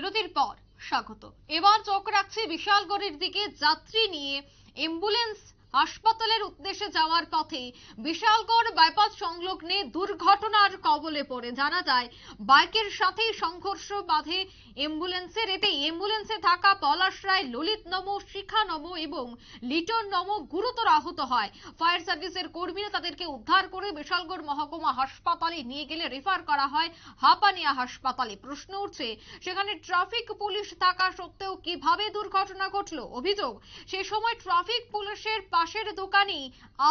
বিরতির পর স্বাগত। এবার চোখ রাখছি বিশালগড়ের দিকে যাত্রী নিয়ে অ্যাম্বুলেন্স হাসপাতালের উদ্দেশ্যে যাওয়ার পথে বিশালগড় বাইপাস সংলগ্নে দুর্ঘটনার কবলে পড়ে। জানা যায়, বাইকের সাথেই সংঘর্ষ বাধে অ্যাম্বুলেন্সের। এতেই অ্যাম্বুলেন্সে থাকা পলাশ রায়, ললিত নম, শিখা নম এবং লিটন নম গুরুতর আহত হয়। ফায়ার সার্ভিসের কর্মীরা তাদেরকে উদ্ধার করে বিশালগড় মহকুমা হাসপাতালে নিয়ে গেলে রেফার করা হয় হাপানিয়া হাসপাতালে। প্রশ্ন উঠছে, সেখানে ট্রাফিক পুলিশ থাকা সত্ত্বেও কীভাবে দুর্ঘটনা ঘটলো? অভিযোগ, সে সময় ট্রাফিক পুলিশের পাশের দোকানেই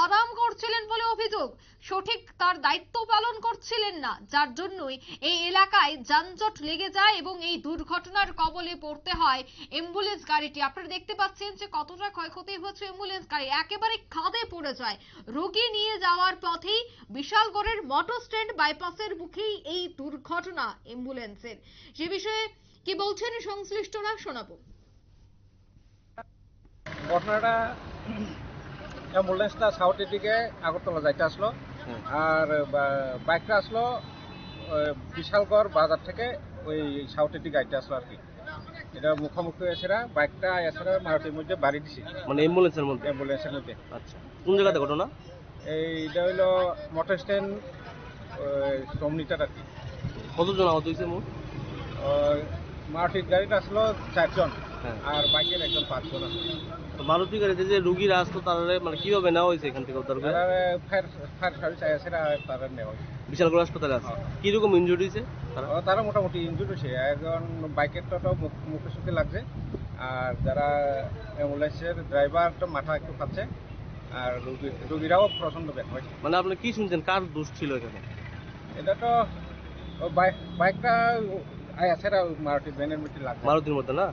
আরাম করছিলেন বলে অভিযোগ। সঠিক তার দায়িত্ব পালন করছিলেন না, যার জন্যই এই এলাকায় যানজট লেগে যায় এবং এই দুর্ঘটনার কবলে পড়তে হয় অ্যাম্বুলেন্স গাড়িটি। আপনারা দেখতে পাচ্ছেন যে কতটা ক্ষয়ক্ষতি হচ্ছে অ্যাম্বুলেন্স গাড়ি। একেবারে খাদে পড়ে যায়। রোগী নিয়ে যাওয়ার পথেই বিশালগড়ের মোটর স্ট্যান্ড বাইপাসের মুখেই এই দুর্ঘটনা অ্যাম্বুলেন্সের। সে বিষয়ে কি বলছেন সংশ্লিষ্টরা শোনাবো। ঘটনাটা অ্যাম্বুলেন্সটা সাউথের দিকে আগরতলা যাইতে আসলো। আর বাইকটা আসলো বিশালগড় বাজার থেকে ওই সাউথের দিকে আইতে আসলো আর কি। এটা মুখোমুখি এসেরা বাইকটা এসেরা মারুতির মধ্যে বাড়ি দিছে। মানে অ্যাম্বুলেন্সের মধ্যে? অ্যাম্বুলেন্সের মধ্যে। আচ্ছা। কোন জায়গাতে ঘটনা? এইটা হইল মোটর স্ট্যান্ড সমনিটার আর কি। কতজন আহত হয়েছে মোট? মারুতির গাড়িটা আসলো চারজন। আর বাইকের একজন পাঁচজন আছে তো মারুতি গাড়িতে যে রুগীরা আসতো তারা মানে কীভাবে নেওয়া হয়েছে এখান থেকে উদ্ধার করে? ফায়ার ফায়ার সার্ভিস এসেরা তারা নেওয়া হয়েছে। বিশালগড় হাসপাতালে আছে? হ্যাঁ। কীরকম ইনজুরি হয়েছে তারা? মোটামুটি ইনজুরি হয়েছে। একজন বাইকেরটা তো মুখ- সুখে লাগছে। আর যারা অ্যাম্বুলেন্সের ড্রাইভার তো মাথা একটু খাচ্ছে আর রুগী রুগীরাও প্রচণ্ড ব্যথা হয়েছে মানে আপনি কি শুনছেন? কার দোষ ছিল এখানে? এটা তো বাইক- বাইকটা আছে মারুতি ভ্যানের মধ্যে লাগছে। মারুতির মধ্যে না?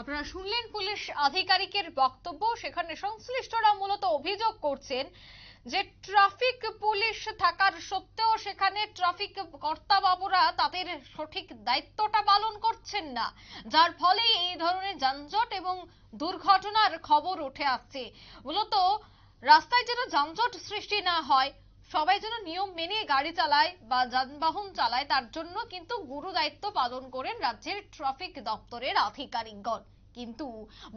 আপনারা শুনলেন পুলিশ আধিকারিকের বক্তব্য। সেখানে সংশ্লিষ্টরা মূলত অভিযোগ করছেন যে ট্রাফিক পুলিশ থাকার সত্ত্বেও সেখানে ট্রাফিক কর্তাবাবুরা তাদের সঠিক দায়িত্বটা পালন করছেন না। যার ফলে এই ধরনের যানজট এবং দুর্ঘটনার খবর উঠে আসছে। মূলত রাস্তায় যেন যানজট সৃষ্টি না হয় সবাই যেন নিয়ম মেনে গাড়ি চালায় বা যানবাহন চালায়, তার জন্য কিন্তু গুরু দায়িত্ব পালন করেন রাজ্যের ট্রাফিক দপ্তরের আধিকারিকগণ। কিন্তু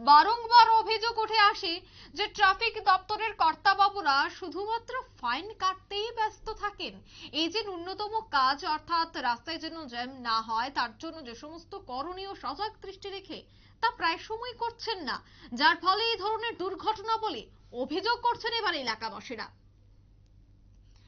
বারংবার অভিযোগ উঠে আসে যে ট্রাফিক দপ্তরের কর্তাবাবুরা শুধুমাত্র ফাইন কাটতেই ব্যস্ত থাকেন। এই যে ন্যূনতম কাজ, অর্থাৎ রাস্তায় যেন জ্যাম না হয়, তার জন্য যে সমস্ত করণীয় সজাগ দৃষ্টি রেখে তা প্রায় সময় করছেন না। যার ফলে এই ধরনের দুর্ঘটনা বলে অভিযোগ করছেন এবার এলাকাবাসীরা।